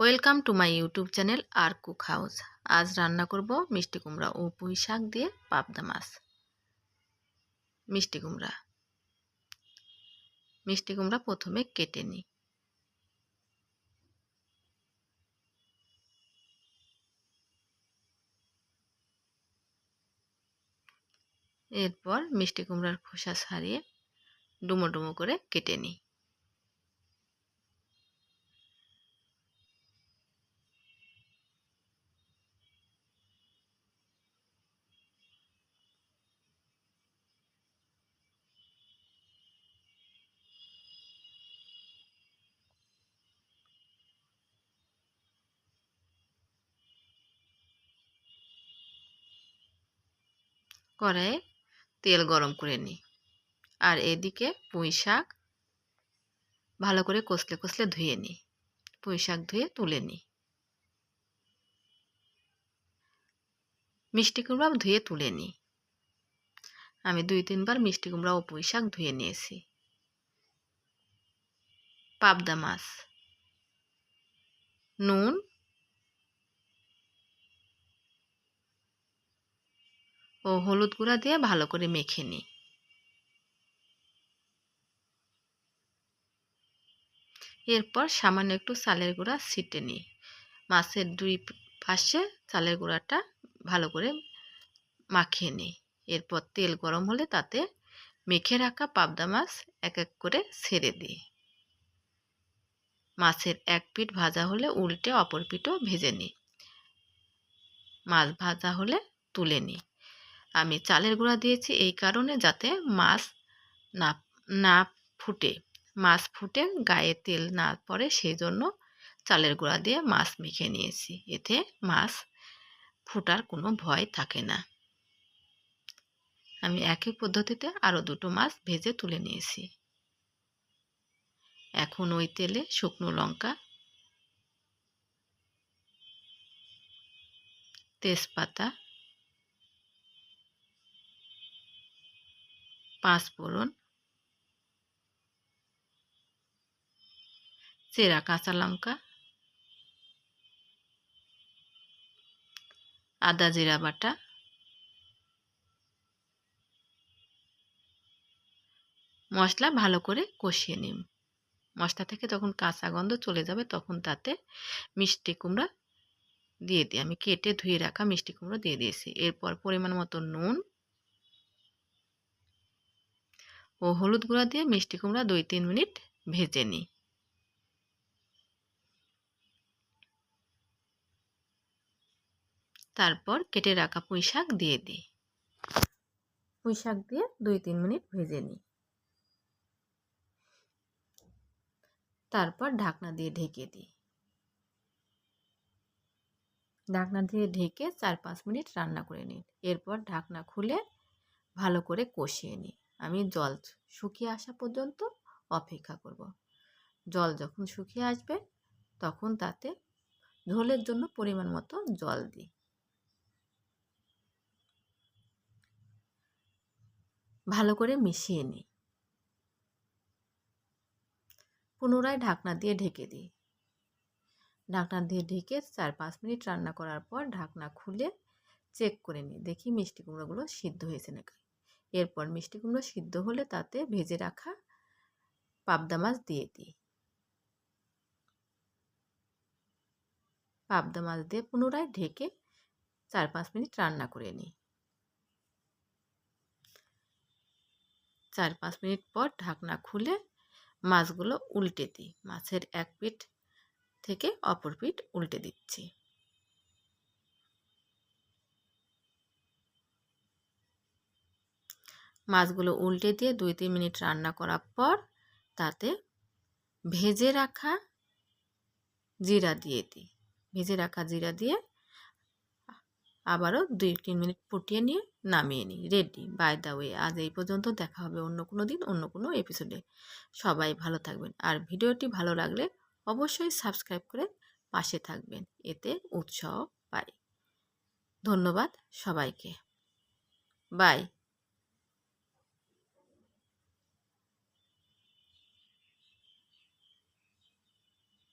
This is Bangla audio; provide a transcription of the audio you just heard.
Welcome to my YouTube channel R cook house আজ রান্না করব মিষ্টি কুমড়া ও পুঁই শাক দিয়ে পাবদা মাছ। মিষ্টি কুমড়া। মিষ্টি কুমড়া প্রথমে কেটে নিই। এরপর মিষ্টি কুমড়ার খোসা ছাড়িয়ে ডুমো ডুমো করে কেটে নিই। কড়াইয়ে তেল গরম করে নিই আর এদিকে পুঁই শাক ভালো করে কষলে কষলে ধুয়ে নিই পুঁই শাক ধুয়ে তুলে নিই মিষ্টি কুমড়া ধুয়ে তুলে নিই আমি দুই তিনবার মিষ্টি কুমড়া ও পুঁই শাক ধুয়ে নিয়েছি। পাবদা মাছ, নুন ও হলুদ গুঁড়া দিয়ে ভালো করে মেখে নিই এরপর সামান্য একটু চালের গুঁড়া ছিটে নিই মাছের দুই পাশে চালের গুঁড়াটা ভালো করে মাখিয়ে নিই এরপর তেল গরম হলে তাতে মেখে রাখা পাবদা মাছ এক এক করে ছেড়ে দিই। মাছের এক পিঠ ভাজা হলে উল্টে অপর পিঠও ভেজে নিই মাছ ভাজা হলে তুলে নিই আমি চালের গুঁড়া দিয়েছি এই কারণে যাতে মাছ না না ফুটে। মাছ ফুটে, গায়ে তেল না পড়ে সেই জন্য চালের গুঁড়া দিয়ে মাছ মেখে নিয়েছি। এতে মাছ ফুটার কোনো ভয় থাকে না। আমি একই পদ্ধতিতে আরও দুটো মাছ ভেজে তুলে নিয়েছি। এখন ওই তেলে শুকনো লঙ্কা, তেজপাতা পাঁচ ফোড়ন চেরা কাঁচা লঙ্কা। আদা জিরা বাটা। মশলা ভালো করে কষিয়ে নিন। মশলা থেকে যখন কাঁচা গন্ধ চলে যাবে তখন তাতে মিষ্টি কুমড়া দিয়ে দিই। আমি কেটে ধুয়ে রাখা মিষ্টি কুমড়ো দিয়ে দিয়েছি। এরপর পরিমাণ মতো নুন ও হলুদ গুঁড়া দিয়ে মিষ্টি কুমড়া দুই তিন মিনিট ভেজে নিই। তারপর কেটে রাখা পুঁই শাক দিয়ে দিই। পুঁই শাক দিয়ে দুই তিন মিনিট ভেজে নিই। তারপর ঢাকনা দিয়ে ঢেকে দিই। ঢাকনা দিয়ে ঢেকে চার পাঁচ মিনিট রান্না করে নিন এরপর ঢাকনা খুলে ভালো করে কষিয়ে নিই। আমি জল শুকিয়ে আসা পর্যন্ত অপেক্ষা করব। জল যখন শুকিয়ে আসবে, তখন তাতে ঝোলের জন্য পরিমাণ মতো জল দিই। ভালো করে মিশিয়ে নিই। পুনরায় ঢাকনা দিয়ে ঢেকে দিই। ঢাকনা দিয়ে ঢেকে চার পাঁচ মিনিট রান্না করার পর ঢাকনা খুলে চেক করে নিই। দেখি মিষ্টি কুমড়োগুলো সিদ্ধ হয়েছে নাকি। এরপর মিষ্টি কুমড়ো সিদ্ধ হলে তাতে ভেজে রাখা পাবদা মাছ দিয়ে দিই। পাবদা মাছ দিয়ে পুনরায় ঢেকে চার পাঁচ মিনিট রান্না করে নিই। চার পাঁচ মিনিট পর ঢাকনা খুলে মাছগুলো উল্টে দিই। মাছের এক পিঠ থেকে অপর পিঠ উল্টে দিচ্ছি। মাছগুলো উল্টে দিয়ে দুই, তিন মিনিট রান্না করার পর তাতে ভেজে রাখা জিরা দিয়ে দিই। ভেজে রাখা জিরা দিয়ে আবারও দুই, তিন মিনিট ফুটিয়ে নিয়ে নামিয়ে নিই। রেডি বাই দা ওয়ে আজ এই পর্যন্ত দেখা হবে অন্য কোনো দিন, অন্য কোনো এপিসোডে সবাই ভালো থাকবেন। আর ভিডিওটি ভালো লাগলে অবশ্যই সাবস্ক্রাইব করে পাশে থাকবেন। এতে উৎসাহ পাই। ধন্যবাদ সবাইকে। বাই